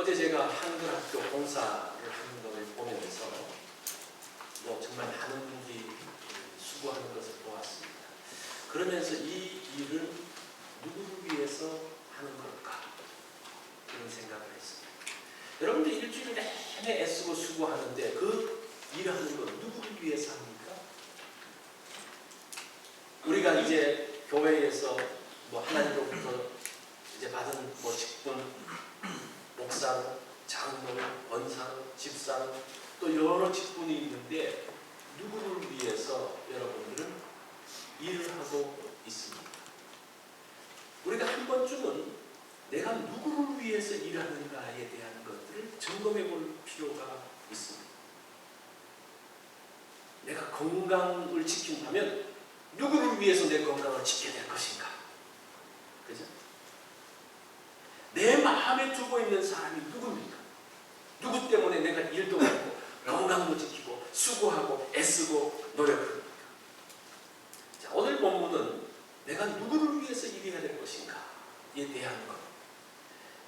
어제 제가 한글 학교 공사를 하는 것을 보면서 뭐 정말 많은 분들이 수고하는 것을 보았습니다. 그러면서 이 일을 누구를 위해서 하는 걸까? 그런 생각을 했습니다. 여러분들 일주일 내내 애쓰고 수고하는데 그 일하는 건 누구를 위해서 합니까? 우리가 이제 교회에서 뭐 하나님으로부터 이제 받은 뭐 직분, 목사로, 장로로, 권사로, 집사로 또 여러 직분이 있는데 누구를 위해서 여러분들은 일을 하고 있습니다. 우리가 한 번쯤은 내가 누구를 위해서 일하는가에 대한 것들을 점검해 볼 필요가 있습니다. 내가 건강을 지킨다면 누구를 위해서 내 건강을 지켜야 될 것인가? 그죠? 내 마음에 두고 있는 사람이 누굽니까? 누구 때문에 내가 일도 하고 건강도 지키고 수고하고 애쓰고 노력합니까? 자, 오늘 본문은 내가 누구를 위해서 일해야 될 것인가에 대한 것.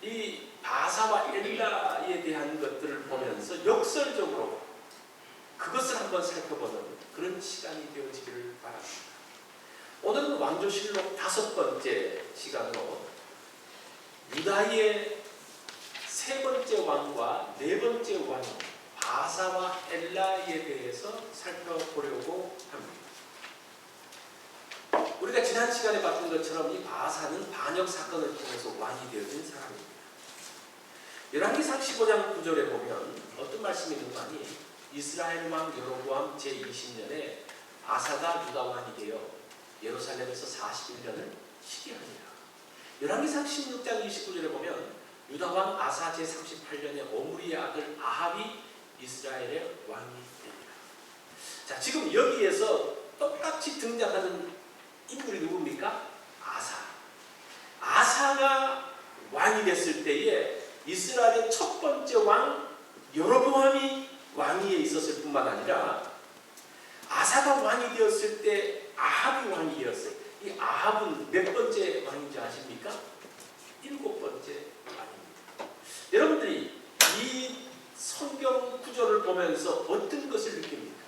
이 바사와 엘라에 대한 것들을 보면서 역설적으로 그것을 한번 살펴보는 그런 시간이 되어지기를 바랍니다. 오늘은 왕조실록 다섯 번째 시간으로 유다의 세 번째 왕과 네 번째 왕 바사와 엘라에 대해서 살펴보려고 합니다. 우리가 지난 시간에 봤던 것처럼 이 바사는 반역 사건을 통해서 왕이 되어진 사람입니다. 열왕기상 15장 9절에 보면 어떤 말씀이 있는 거 아니? 이스라엘 왕 여로보암 제20년에 아사가 유다 왕이 되어 예루살렘에서 41년을 시기하니라. 열왕기상 16장 29절에 보면 유다 왕 아사 제38년에 오므리의 아들 아합이 이스라엘의 왕이 됩니다. 자, 지금 여기에서 똑같이 등장하는 인물이 누굽니까? 아사. 아사가 왕이 됐을 때에 이스라엘의 첫 번째 왕 여로보암이 왕위에 있었을 뿐만 아니라 아사가 왕이 되었을 때 아합이 왕이 되었어요. 이 아합은 몇 번째 왕인지 아십니까? 일곱 번째 왕입니다. 여러분들이 이 성경 구조를 보면서 어떤 것을 느낍니까?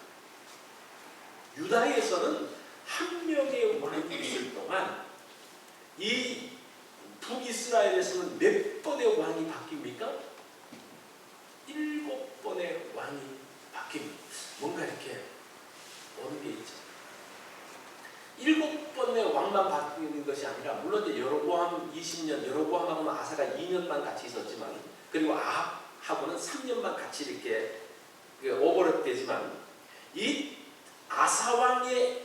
유다에서는 한 명의 왕이 있을 동안 이 북이스라엘에서는 몇 번의 왕이 바뀝니까? 일곱 번의 왕이 바뀝니다. 뭔가 이렇게 오는 게 있죠. 일곱 번의 왕만 바뀌는 것이 아니라 물론 이제 여로보암 20년, 여로보암하고는 아사가 2년만 같이 있었지만 그리고 아합 하고는 3년만 같이 이렇게 오버랩 되지만 이 아사 왕의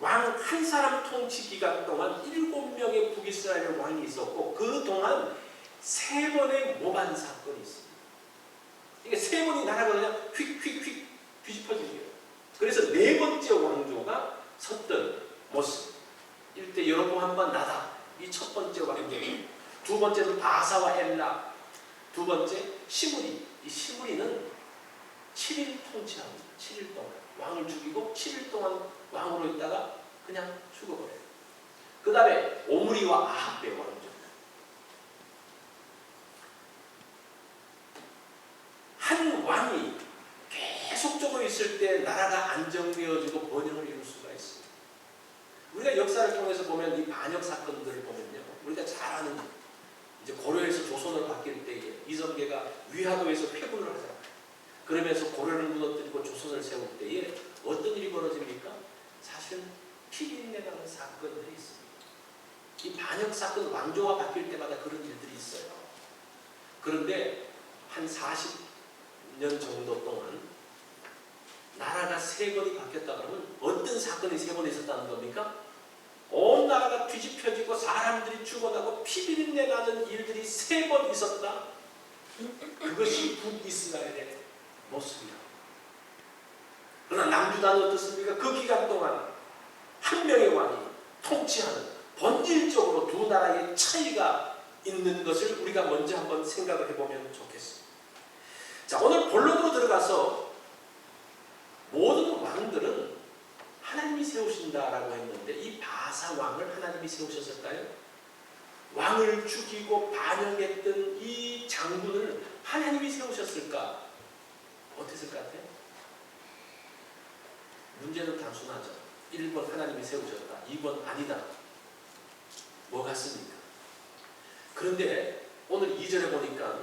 왕 한 사람 통치 기간 동안 일곱 명의 북이스라엘 왕이 있었고 그 동안 세 번의 모반 사건이 있습니다. 이게 세 번이 나라가 그냥 휙휙휙 뒤집어진 거예요. 그래서 네 번째 왕조가 섰던 모습. 일대 여로보암과 나다. 이 첫 번째 왕조. 두 번째는 바사와 엘라. 두 번째 시므리. 이 시므리는 7일 통치합니다. 7일 동안 왕을 죽이고 7일 동안 왕으로 있다가 그냥 죽어버려요. 그 다음에 오므리와 아합의 왕조. 한 왕이 계속적으로 있을 때 나라가 안정되어지고 번영을 이룰 수가 있습니다. 우리가 역사를 통해서 보면 이 반역 사건들을 보면요. 우리가 잘 아는 이제 고려에서 조선을 바뀔 때에 이성계가 위화도에서 패군을 하잖아요. 그러면서 고려를 무너뜨리고 조선을 세울 때에 어떤 일이 벌어집니까? 사실은 피비린내 나는 사건들이 있습니다. 이 반역 사건 왕조가 바뀔 때마다 그런 일들이 있어요. 그런데 한 40년 정도 동안 나라가 세 번이 바뀌었다 그러면 어떤 사건이 세 번 있었다는 겁니까? 온 나라가 뒤집혀지고 사람들이 죽어나고 피비린내 나는 일들이 세 번 있었다. 그것이 북이스라엘의 모습이다. 그러나 남주다는 어떻습니까? 그 기간 동안 한 명의 왕이 통치하는 본질적으로 두 나라의 차이가 있는 것을 우리가 먼저 한번 생각을 해보면 좋겠습니다. 자, 오늘 본론으로 들어가서 모든 왕들은 하나님이 세우신다라고 했는데 이 바사 왕을 하나님이 세우셨을까요? 왕을 죽이고 반역했던 이 장군을 하나님이 세우셨을까? 어땠을 것 같아요? 문제는 단순하죠. 1번 하나님이 세우셨다. 2번 아니다. 뭐 같습니까? 그런데 오늘 2절에 보니까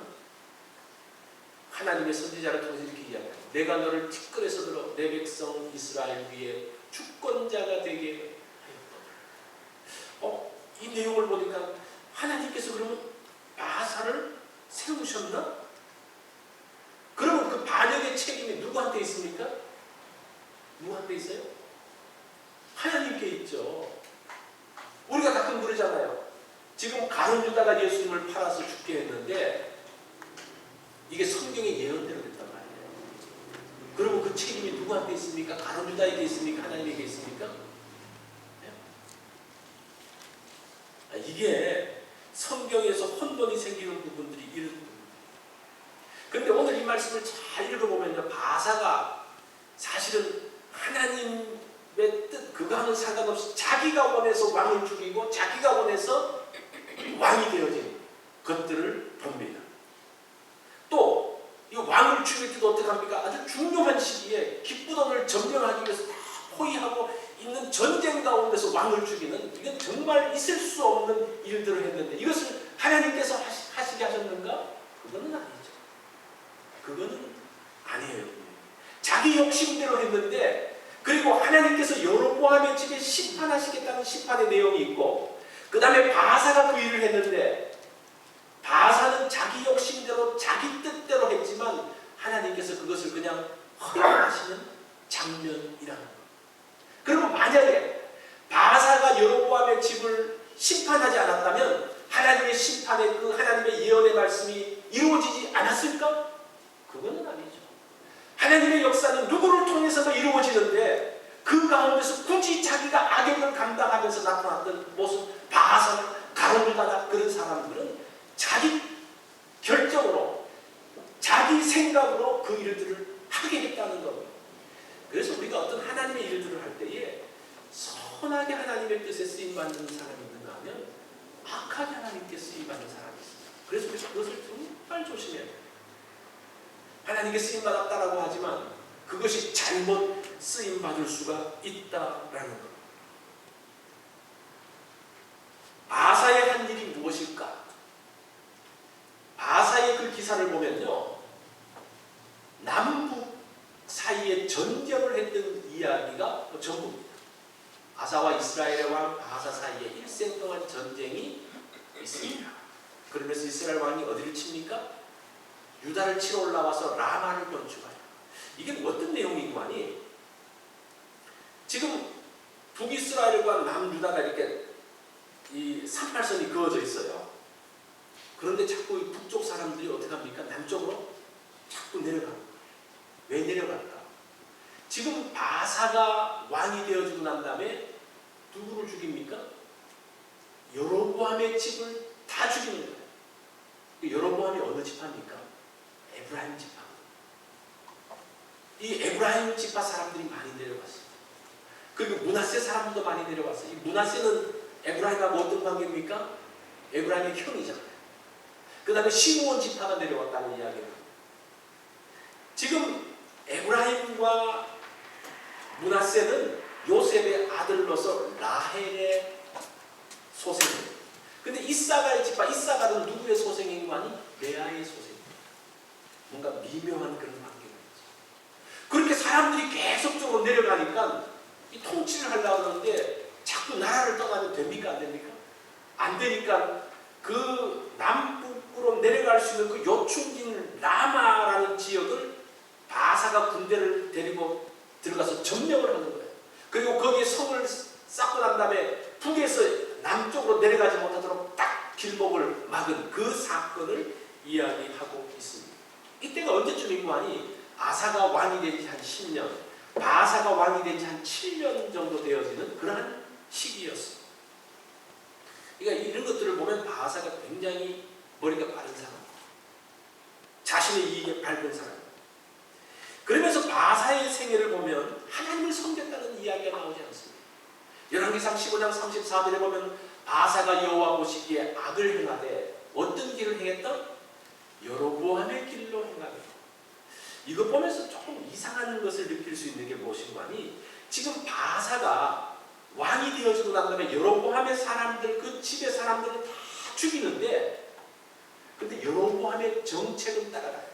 하나님의 선지자를 통해서 이렇게 이야기합니다. 내가 너를 티끌에서 들어 내 백성 이스라엘 위에 주권자가 되게 하였다. 어, 이 내용을 보니까 하나님께서 그러면 바사를 세우셨나? 그러면 그 반역의 책임이 누구한테 있습니까? 누구한테 있어요? 하나님께 있죠. 우리가 가끔 그러잖아요. 지금 가론 유다가 예수님을 팔아서 죽게 했는데 이게 성경의 예언대로 됐단 말이에요. 그러면 그 책임이 누구한테 있습니까? 가론 유다에게 있습니까? 하나님에게 있습니까? 네? 아, 이게 성경에서 혼돈이 생기는 부분들이 이런. 그런데 오늘 이 말씀을 잘 읽어보면요. 바사가 사실은 하나님의 뜻 그거하고는 상관없이 자기가 원해서 왕을 죽이고 자기가 원해서 왕이 되어진 것들을 봅니다. 또 이 왕을 죽일 때도 어떻게 합니까? 아주 중요한 시기에 기쁘던을 점령하기 위해서 다 포위하고 있는 전쟁 가운데서 왕을 죽이는 이건 정말 있을 수 없는 일들을 했는데 이것을 하나님께서 하시, 하시 게 하셨는가? 그거는 아니죠. 그거는 아니에요. 자기 욕심대로 했는데 그리고 하나님께서 여로보암의 집에 심판하시겠다는 심판의 내용이 있고 그 다음에 바사가 그 일을 했는데 바사는 자기 욕심대로 자기 뜻대로 했지만 하나님께서 그것을 그냥 허용하시는 장면이라는 것. 그러면 만약에 바사가 여로보암의 집을 심판하지 않았다면 하나님의 심판의 그 하나님의 예언의 말씀이 이루어지지 않았을까? 그거는 아니죠. 하나님의 역사는 누구를 통해서도 이루어지는데 그 가운데서 굳이 자기가 악역을 감당하면서 나타났던 모습 바하사나 가론유다나 그런 사람들은 자기 결정으로 자기 생각으로 그 일들을 하게 했다는 겁니다. 그래서 우리가 어떤 하나님의 일들을 할 때에 선하게 하나님의 뜻에 쓰임 받는 사람이 있는가 하면 악하게 하나님께 쓰임 받는 사람이 있습니다. 그래서 그것을 정말 조심해야 돼요. 하나님께 쓰임 받았다라고 하지만 그것이 잘못 쓰임 받을 수가 있다라는 것. 아사의 한 일이 무엇일까? 아사의 그 기사를 보면요. 남북 사이에 전쟁을 했던 이야기가 뭐 전부입니다. 아사와 이스라엘의 왕 아사 사이에 일생 동안 전쟁이 있습니다. 그러면서 이스라엘 왕이 어디를 칩니까? 유다를 치러 올라와서 라마를 건축하여. 이게 어떤 내용이구만이 지금 북이스라엘과 남유다가 이렇게 이 삼팔선이 그어져 있어요. 그런데 자꾸 이 북쪽 사람들이 어떻게 합니까? 남쪽으로 자꾸 내려가는 거예요. 왜 내려갈까? 지금 바사가 왕이 되어지고 난 다음에 누구를 죽입니까? 여로보암의 집을 다 죽이는 거예요. 그 여로보암이 어느 지파입니까? 에브라임 지파. 이 에브라임 지파 사람들이 많이 내려갔어요. 그리고 문하세 사람들도 많이 내려왔어요. 이 문하세는 에브라임하고 어떤 관계입니까? 에브라임의 형이잖아요. 그 다음에 시므온 지파가 내려왔다는 이야기입니다. 지금 에브라임과 문하세는 요셉의 아들로서 라헬의 소생이에요. 근데 이사가의 집과 이사가는 누구의 소생인 거 아니? 레아의 소생. 뭔가 미묘한 그런 관계가 있죠. 그렇게 사람들이 계속적으로 내려가니까 이 통치를 하려고 하는데 자꾸 나라를 떠나면 됩니까? 안 됩니까? 안 되니까 그 남북으로 내려갈 수 있는 그 요충진 라마라는 지역을 바사가 군대를 데리고 들어가서 점령을 하는. 그리고 거기에 성을 쌓고 난 다음에 북에서 남쪽으로 내려가지 못하도록 딱 길목을 막은 그 사건을 이야기하고 있습니다. 이때가 언제쯤인가니 아사가 왕이 된 지 한 10년, 바사가 왕이 된 지 한 7년 정도 되어지는 그러한 시기였습니다. 그러니까 이런 것들을 보면 바사가 굉장히 머리가 빠른 사람, 자신의 이익에 밝은 사람. 그러면서 바사의 생애를 보면 하나님을 섬겼다는 이야기가 나오지 않습니다. 열왕기상 15장 34절에 보면 바사가 여호와 보시기에 악을 행하되 어떤 길을 행했다? 여로보암의 길로 행하며 이거 보면서 조금 이상한 것을 느낄 수 있는 게 무엇인가니 지금 바사가 왕이 되어지고 난 다음에 여로보암의 사람들 그 집의 사람들을 다 죽이는데 근데 여로보암의 정책은 따라가요.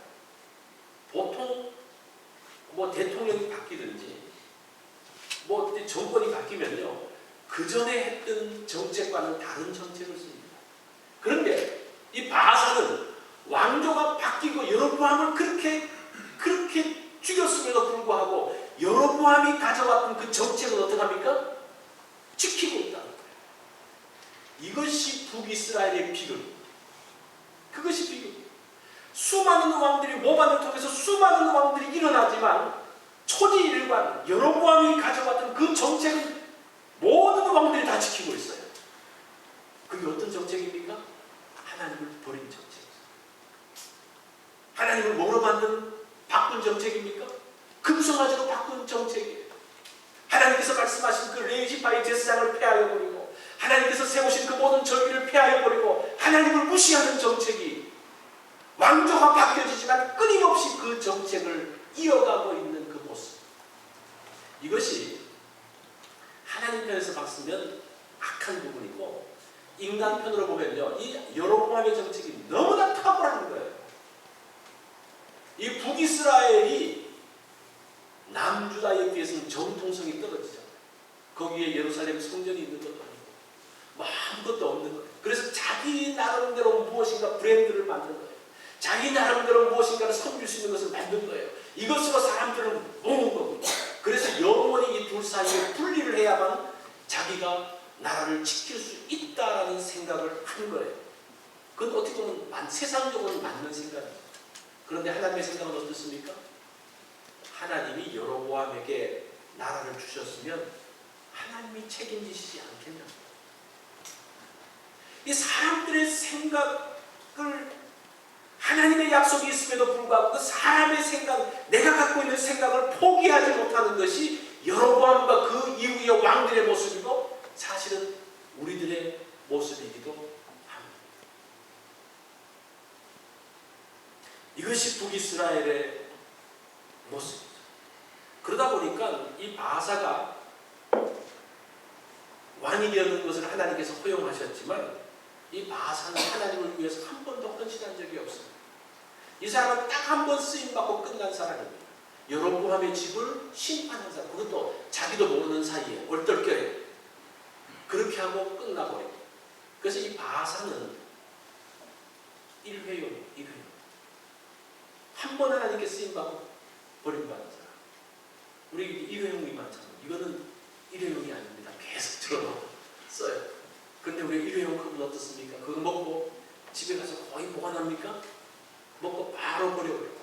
뭐 대통령이 바뀌든지 뭐 정권이 바뀌면요 그 전에 했던 정책과는 다른 정책을 씁니다. 그런데 이 바사는 왕조가 바뀌고 여로보암을 그렇게 그렇게 죽였음에도 불구하고 여로보암이 가져왔던 그 정책은 어떡합니까? 지키고 있다는 거예요. 이것이 북이스라엘의 비극. 그것이 비극. 수많은 왕들이 모반을 통해서 수많은 왕들이 일어나지만 초지일관 여로보암이 가져왔던 그 정책은 모든 왕들이 다 지키고 있어요. 그게 어떤 정책입니까? 하나님을 버린 정책이죠. 하나님을 뭐로 만든 바꾼 정책입니까? 금송아지로 바꾼 정책이에요. 하나님께서 말씀하신 그 레이지파의 제사장을 폐하여 버리고 하나님께서 세우신 그 모든 절기를 폐하여 버리고 하나님을 무시하는 정책이 왕조가 바뀌어지지만 끊임없이 그 정책을 이어가고 있는 그 모습. 이것이 하나님 편에서 봤으면 악한 부분이고 인간 편으로 보면요. 이 여로보암의 정책이 너무나 탁월한 거예요. 이 북이스라엘이 남주다에 비해서는 정통성이 떨어지죠. 거기에 예루살렘 성전이 있는 것도 아니고 뭐 아무것도 없는 거예요. 그래서 자기 나름대로 무엇인가 브랜드를 만든 거예요. 자기 나름대로 무엇인가를 섬길 수 있는 것을 만든 거예요. 이것으로 사람들은 모은 거고 그래서 영원히 이 둘 사이에 분리를 해야만 자기가 나라를 지킬 수 있다라는 생각을 한 거예요. 그건 어떻게 보면 만- 세상적으로는 맞는 생각이에요. 그런데 하나님의 생각은 어떻습니까? 하나님이 여로보암에게 나라를 주셨으면 하나님이 책임지시지 않겠냐. 이 사람들의 생각을 하나님의 약속이 있음에도 불구하고 그 사람의 생각, 내가 갖고 있는 생각을 포기하지 못하는 것이 여로보암과 그 이후의 왕들의 모습이고 사실은 우리들의 모습이기도 합니다. 이것이 북이스라엘의 모습이죠. 그러다 보니까 이 바사가 왕이 되었는 것을 하나님께서 허용하셨지만 이 바사는 하나님을 위해서 한 번도 헌신한 적이 없습니다. 이 사람은 딱 한 번 쓰임 받고 끝난 사람입니다. 여로보암의 집을 심판한 사람. 그것도 자기도 모르는 사이에 얼떨결에 그렇게 하고 끝나버려요. 그래서 이 바사는 일회용, 일회용. 한번 하나님께 쓰임 받고 버림받은 사람. 우리 일회용이 많잖아요. 이거는 일회용이 아닙니다. 계속 들어 써요. 근데 우리 일회용 컵은 어떻습니까? 그거 먹고 집에 가서 거의 보관합니까? 먹고 바로 버려버리고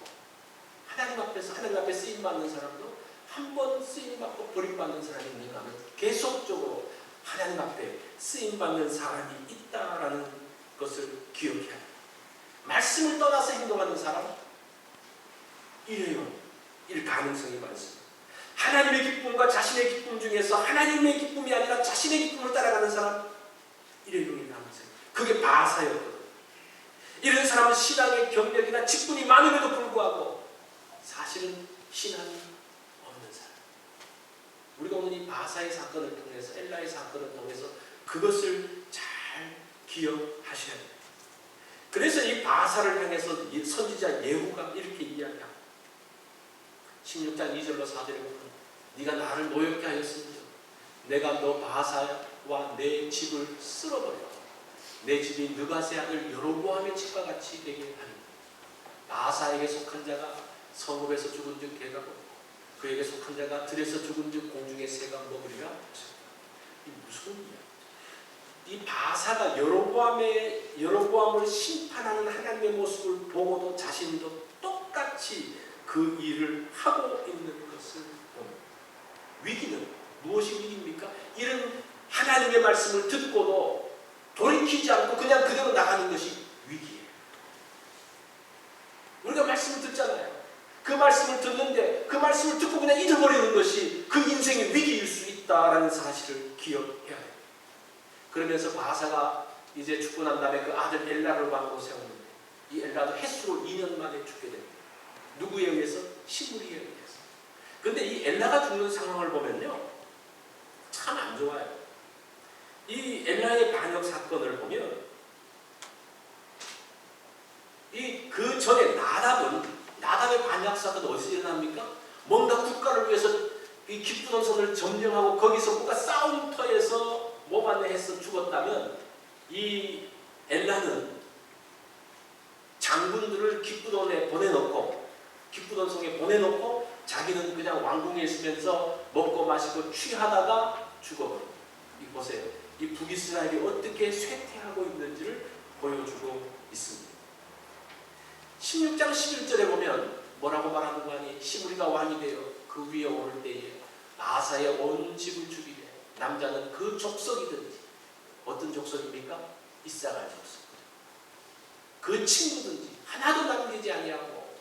하나님 앞에서 하나님 앞에 쓰임 받는 사람도 한 번 쓰임 받고 버림 받는 사람이 있는가 하면 계속적으로 하나님 앞에 쓰임 받는 사람이 있다라는 것을 기억해야 합니다. 말씀을 떠나서 행동하는 사람 일회용 일 가능성이 많습니다. 하나님의 기쁨과 자신의 기쁨 중에서 하나님의 기쁨이 아니라 자신의 기쁨을 따라가는 사람 일회용의 가능성. 그게 바사였거든요. 이런 사람은 신앙의 경력이나 직분이 많음에도 불구하고 사실은 신앙이 없는 사람. 우리가 오늘 이 바사의 사건을 통해서 엘라의 사건을 통해서 그것을 잘 기억하셔야 돼요. 그래서 이 바사를 향해서 이 선지자 예후가 이렇게 이야기합니다. 16장 2절로 4절에 보면 네가 나를 노엽게 하였으니 내가 너 바사 와 내 집을 쓸어버려 내 집이 느가세 아들 여로보암의 집과 같이 되게 하니 바사에게 속한 자가 성읍에서 죽은 즉 개가 먹고 그에게 속한 자가 들에서 죽은 즉 공중의 새가 먹으리라 이 무슨 이야기야 이 바사가 여로보암의 여로보암을 심판하는 하나님의 모습을 보고도 자신도 똑같이 그 일을 하고 있는 것을 봅니다. 위기는 무엇이 위기입니까? 이런 하나님의 말씀을 듣고도 돌이키지 않고 그냥 그대로 나가는 것이 위기예요. 우리가 말씀을 듣잖아요. 그 말씀을 듣는데 그 말씀을 듣고 그냥 잊어버리는 것이 그 인생의 위기일 수 있다라는 사실을 기억해야 해요. 그러면서 바사가 이제 죽고 난 다음에 그 아들 엘라를 왕으로 세웠는데 이 엘라도 햇수로 2년 만에 죽게 됩니다. 누구에 의해서? 시므리에 의해서. 근데 이 엘라가 죽는 상황을 보면요. 참 안 좋아요. 이 엘라의 반역 사건을 보면 이 그 전에 나답은 나답의 반역 사건 어디서 일어납니까? 뭔가 국가를 위해서 이 기쁘던 손을 점령하고 거기서 뭔가 싸움터에서 몸 안에 해서 죽었다면 이 엘라는 장군들을 기쁘돈에 보내놓고 기쁘던 성에 보내놓고 자기는 그냥 왕궁에 있으면서 먹고 마시고 취하다가 죽어버려. 이 보세요. 이 북이스라엘이 어떻게 쇠퇴하고 있는지를 보여주고 있습니다. 16장 11절에 보면 뭐라고 말하는 거 아니? 시므리가 왕이 되어 그 위에 오를 때에 아사의 온 집을 죽이되 남자는 그 족속이든지 어떤 족속입니까? 이사갈 족속. 그 친구든지 하나도 남기지 아니하고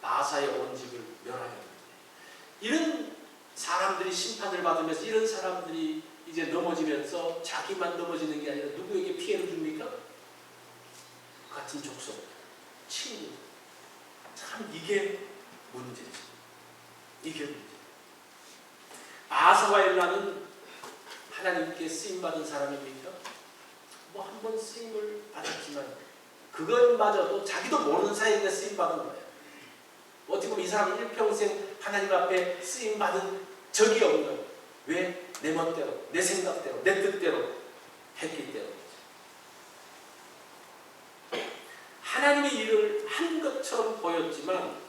바사의 온 집을 멸하였는데 이런 사람들이 심판을 받으면서 이런 사람들이 이제 넘어지면서 자기만 넘어지는 게 아니라 누구에게 피해를 줍니까? 같은 족속, 친구. 참 이게 문제죠. 이게 문제. 바사와 엘라는 하나님께 쓰임 받은 사람입니까? 뭐 한 번 쓰임을 받았지만 그것마저도 자기도 모르는 사이에 쓰임 받은 거예요. 어떻게 보면 이 사람은 일평생 하나님 앞에 쓰임 받은 적이 없는 왜 내 멋대로 내 생각대로 내 뜻대로 했기 때문이죠. 하나님의 일을 한 것처럼 보였지만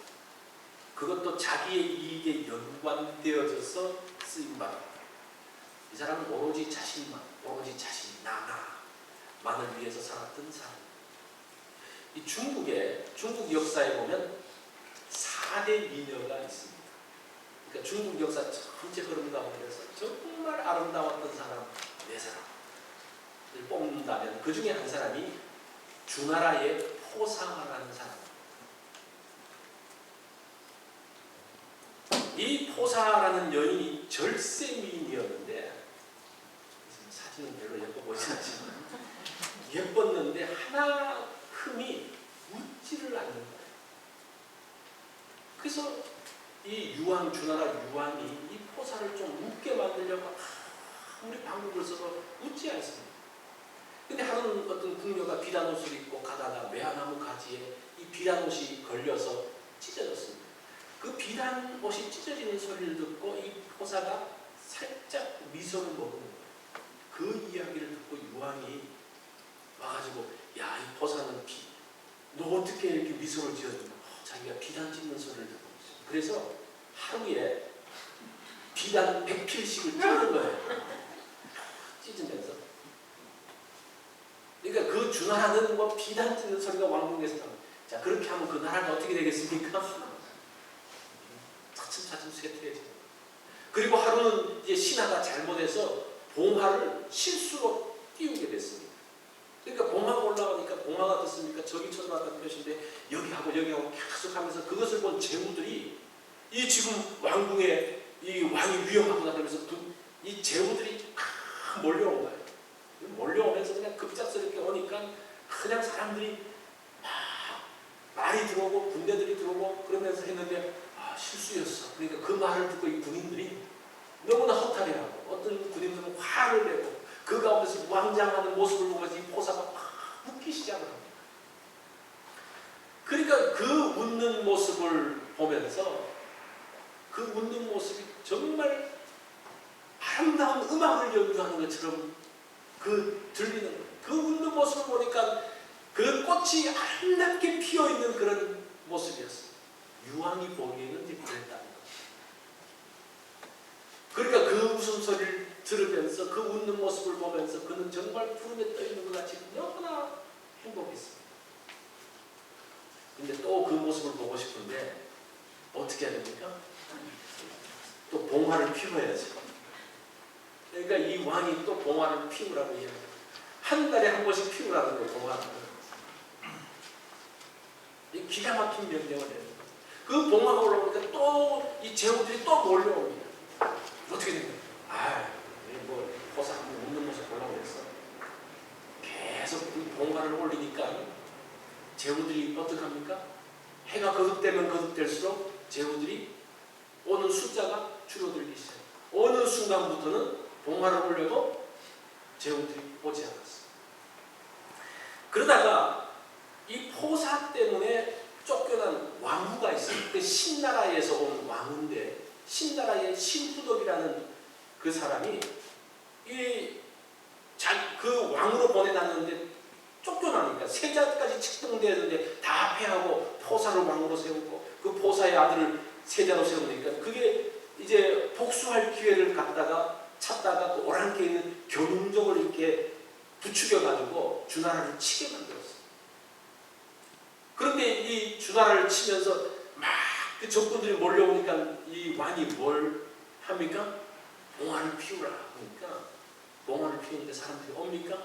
그것도 자기의 이익에 연관되어져서 쓰임 받았다. 이 사람은 오로지 자신만, 오로지 자신 나나만을 위해서 살았던 사람. 이 중국의 중국 역사에 보면 4대 미녀가 있습니다. 그러니까 중국 역사 전체 흐름 가운데서 정말 아름다웠던 사람 네 사람을 뽑는다면 그 중에 한 사람이 주나라의 포상화라는 사람. 이 포사라는 여인이 절세 미인이었는데 사진은 별로 예뻐 보이지 않지만 예뻤는데 하나 흠이 웃지를 않는 거예요. 그래서 이 유황 주나라 유황이 이 포사를 좀 웃게 만들려고 아무리 방법을 써서 웃지 않습니다. 근데 하루는 어떤 궁녀가 비단 옷을 입고 가다가 매화나무 가지에 이 비단 옷이 걸려서 찢어졌습니다. 그 비단 옷이 찢어지는 소리를 듣고 이 포사가 살짝 미소를 거예요. 그 이야기를 듣고 유황이 와가지고 야 이 포사는 비, 너 어떻게 이렇게 미소를? 어, 자기가 비단 찢는 소리를 듣고. 그래서 하루에 비단 100필씩을 찢는 거예요. 찢으면서. 그러니까 그 주나라는 뭐 비단 찢는 소리가 왕궁에서 나옵니다. 자 그렇게 하면 그 나라가 어떻게 되겠습니까? 차츰차츰 쇠퇴해져. 그리고 하루는 이제 신하가 잘못해서 봉화를 실수로 띄우게 됐습니다. 그러니까 봉화가 올라가니까 봉화가 어떻습니까? 저기 쳐다봤다는 표시인데 여기 하고 여기 하고 계속 하면서 그것을 본 제후들이 이 지금 왕궁에 이 왕이 위험하구나 그러면서 그, 이 제후들이 막 몰려온 거예요. 몰려오면서 그냥 급작스럽게 오니까 그냥 사람들이 막 말이 들어오고 군대들이 들어오고 그러면서 했는데 아 실수였어. 그러니까 그 말을 듣고 이 군인들이 너무나 허탈해하고 어떤 군인들은 화를 내고 그 가운데서 무황장하는 모습을 보면서 이 포사가 막 웃기 시작을 합니다. 그러니까 그 웃는 모습을 보면서 그 웃는 모습이 정말 아름다운 음악을 연주하는 것처럼 그 들리는. 그 웃는 모습을 보니까 그 꽃이 아름답게 피어 있는 그런 모습이었어요. 유황이 보기에는 이제 그랬다는 거예요. 그러니까 그 웃음소리를 들으면서 그 웃는 모습을 보면서 그는 정말 푸름에 떠 있는 것 같이 너무나 행복했습니다. 근데 또 그 모습을 보고 싶은데 어떻게 해야 됩니까? 또 봉화를 피워야죠. 그러니까 이 왕이 또 봉화를 피우라고 이야기해요. 한 달에 한 번씩 피우라는 거예요, 봉화를. 이 기가 막힌 명령을 해요. 그 봉화가 올라오니까 또 이 제후들이 또 몰려옵니다. 어떻게 된 거예요? 아, 뭐, 보사 한번 웃는 모습 보려고 했어. 봉화를 올리니까 제후들이 어떡합니까? 해가 거듭되면 거듭될수록 제후들이 오는 숫자가 줄어들기 시작해요. 어느 순간부터는 봉화를 올려도 제후들이 오지 않았어요. 그러다가 이 포사 때문에 쫓겨난 왕후가 있어요. 그 신나라에서 온 왕인데 신나라의 신후덕이라는 그 사람이 이 자, 그 왕으로 보내놨는데 쫓겨나니까 세자까지 측정되는데 다 패하고 포사를 왕으로 세우고 그 포사의 아들을 세자로 세우니까 그게 이제 복수할 기회를 갖다가 찾다가 그 오랑캐 있는 견웅족을 이렇게 부추겨 가지고 주나라를 치게 만들었어요. 그런데 이 주나라를 치면서 막 그 적군들이 몰려오니까 이 왕이 뭘 합니까? 봉화를 피우라 그러니까 봉화를 피우는데 사람들이 옵니까?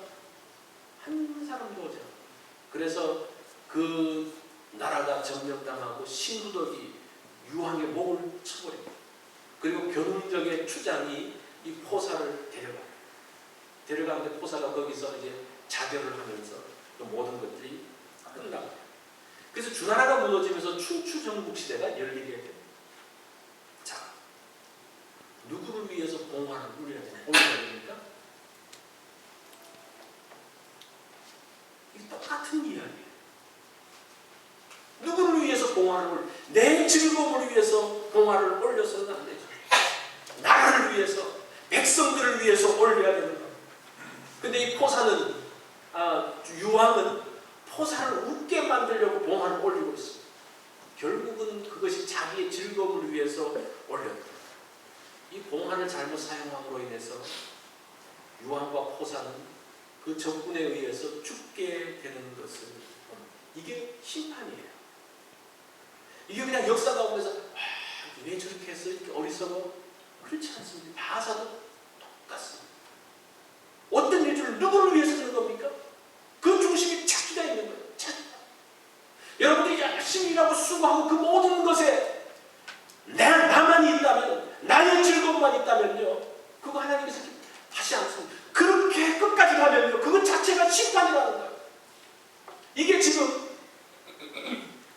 한 사람도 오지 않아요. 그래서 그 나라가 점령당하고 신구덕이 유황의 목을 쳐버립니다. 그리고 견웅적의 추장이 이 포사를 데려가요. 데려가는데 포사가 거기서 이제 자결을 하면서 그 모든 것들이 끝나고 그래서 주나라가 무너지면서 춘추전국 시대가 열리게 됩니다. 자, 누구를 위해서 봉화를 되나? 올 똑같은 이야기예요. 누구를 위해서 봉화를 올? 내 즐거움을 위해서 봉화를 올려서는 안 되죠. 나라를 위해서, 백성들을 위해서 올려야 되는 겁니다. 근데 이 포사는 아, 유황은 포사를 웃게 만들려고 봉화를 올리고 있습니다. 결국은 그것이 자기의 즐거움을 위해서 올렸다. 이 봉화를 잘못 사용함으로 인해서 유황과 포사는 그 적군에 의해서 죽게 되는 봅니다. 이게 심판이에요. 이게 그냥 역사 가운데서 아, 왜 저렇게 했어? 이렇게 어리석어? 그렇지 않습니다. 바사도 똑같습니다. 어떤 일들을 누구를 위해서 하는 겁니까? 그 중심이 자기가 있는 거예요. 자기. 여러분들이 열심히 일하고 수고하고 그 모든 것에 내 나만 있다면 나의 즐거움만 있다면요. 그거 하나님께서 하지 않습니다. 그렇게 끝까지 가면요. 그것 자체가 심판이라는 거예요. 이게 지금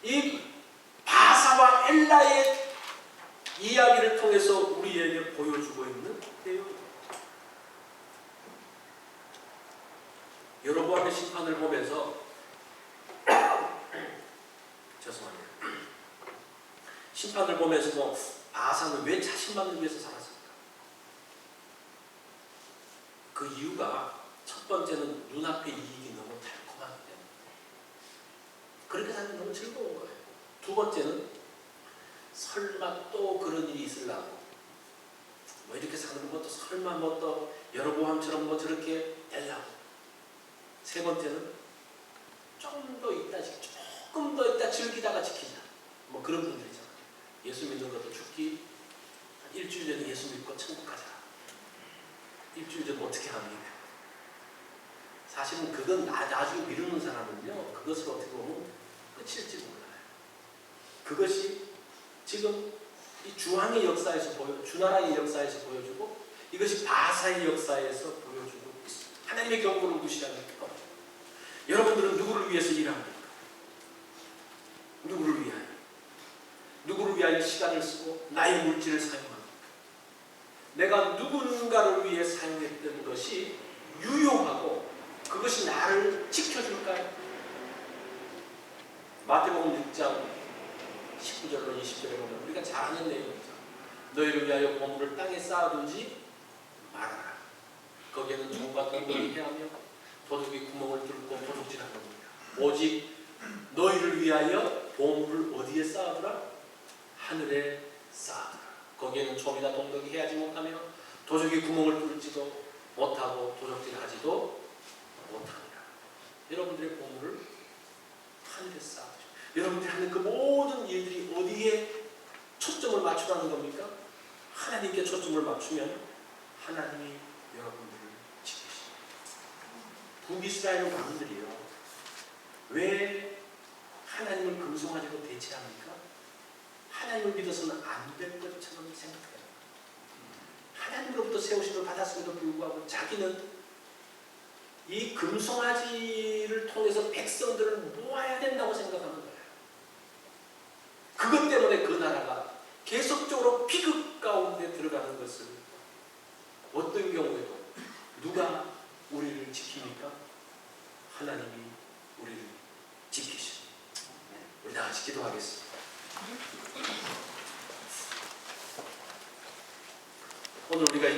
이 바사와 엘라의 이야기를 통해서 우리에게 보여주고 있는 내용입니다. 여로보암의 심판을 보면서 죄송합니다. 심판을 보면서 뭐 바사는 왜 자신만을 위해서 살았을까? 그 이유가 첫 번째는 눈앞의 이익이 너무 달콤하기 때문에 그렇게 살면 너무 즐거운 거예요. 두 번째는 설마 또 그런 일이 있을라고 뭐 이렇게 사는 것도 설마 뭐 또 여로보암처럼 뭐 저렇게 되려고 세 번째는 좀더 있다, 조금 더 있다 즐기다가 지키자. 뭐 그런 분들 있잖아요. 예수 믿는 것도 죽기 한 일주일 전에 예수 믿고 천국 가자. 일주일 전 어떻게 합니까? 사실은 그건 나, 나중에 미루는 사람은요, 그것을 어떻게 보면 끝일지 몰라요. 그것이 지금 이 주왕의 역사에서 보여, 주나라의 역사에서 보여주고 이것이 바사의 역사에서 보여주고 있습니다. 하나님의 경고를 무시하는 것. 여러분들은 누구를 위해서 일합니까? 누구를 위하여? 누구를 위하여 시간을 쓰고 나의 물질을 사용합니까? 내가 누군가를 위해 사용했던 것이 유용하고 그것이 나를 지켜줄까요? 마태복음 6장 19절로 20절에 보면 우리가 잘 아는 내용이죠. 너희를 위하여 보물을 땅에 쌓아두지 말아라. 거기에는 종과 동물이 해하며 도둑이 구멍을 뚫고 도둑질하는 겁니다. 오직 너희를 위하여 보물을 어디에 쌓아두라? 하늘에 쌓아두라. 거기에는 좀이나 동덕이 해하지 못하며 도둑이 구멍을 뚫지도 못하고 도둑질하지도 못합니다. 여러분들의 보물을 하늘에 쌓아두죠. 여러분들이 하는 그 모든 일들이 어디에 초점을 맞추라는 겁니까? 하나님께 초점을 맞추면 하나님이 여러분들을 지키십니다. 북이스라엘 왕들이요. 왜 하나님을 금송아지로 대체합니까? 하나님을 믿어서는 안 될 것처럼 생각해요. 하나님으로부터 세우심을 받았음에도 불구하고 자기는 이 금송아지를 통해서 백성들을 모아야 된다고 거예요. 그것 때문에 그 나라가 계속적으로 비극 가운데 들어가는 것을 어떤 경우에도 누가 우리를 지킵니까? 하나님이 우리를 지키십니다. 우리 다 같이 기도하겠습니다. 오늘 우리가